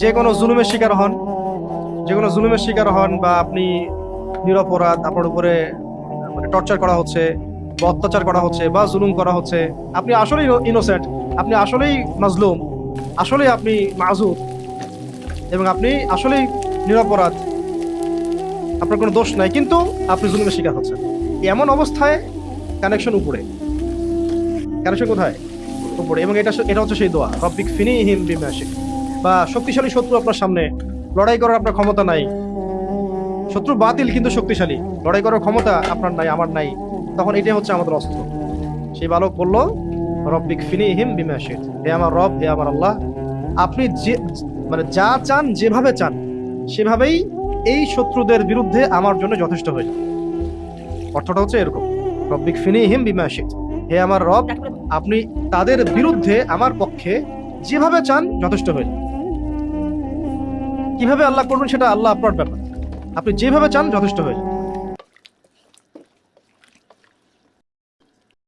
যে কোনো জুলুমের শিকার হন। যে কোনো জুলুমের শিকার হন বা আপনি নিরপরাধ আপনার উপরে মানে টর্চার করা হচ্ছে বা অত্যাচার করা হচ্ছে বা জুলুম করা হচ্ছে, আপনি আসলেই ইনোসেন্ট আপনি আসলেই মাজলুম, আসলেই আপনি মাজুর এবং আপনি আসলেই নিরপরাধ আপনার কোনো দোষ নাই, কিন্তু আপনি জুলুমের শিকার হচ্ছেন। এমন অবস্থায় কানেকশন উপরে। কানেকশন কোথায়? উপরে। এবং এটা এটা হচ্ছে সেই দোয়া, রব্বিক ফিনি হিম বিমাশিক বা শক্তিশালী শত্রু আপনার সামনে লড়াই করার আপনার ক্ষমতা নাই। শত্রু বাতিল কিন্তু শক্তিশালী লড়াই করার ক্ষমতা আপনার নাই আমার নাই। তখন এটাই হচ্ছে আমাদের অস্ত্র। সেই বালক বলল রব্বিক ফিনি হিম বিমাশিক হে আমার রব হে আমার আল্লাহ আপনি যে মানে যা চান যেভাবে চান সেভাবেই এই শত্রুদের বিরুদ্ধে আমার জন্য যথেষ্ট হয়ে অর্থটা হচ্ছে এরকম রব্বিক ফিনি হিম বিমাশিক হে আমার রব আপনি তাদের বিরুদ্ধে আমার পক্ষে যেভাবে চান যথেষ্ট হয়ে কীভাবে আল্লাহ করবেন সেটা আল্লাহ আপনার ব্যাপার। আপনি যেভাবে চান যথেষ্ট হয়ে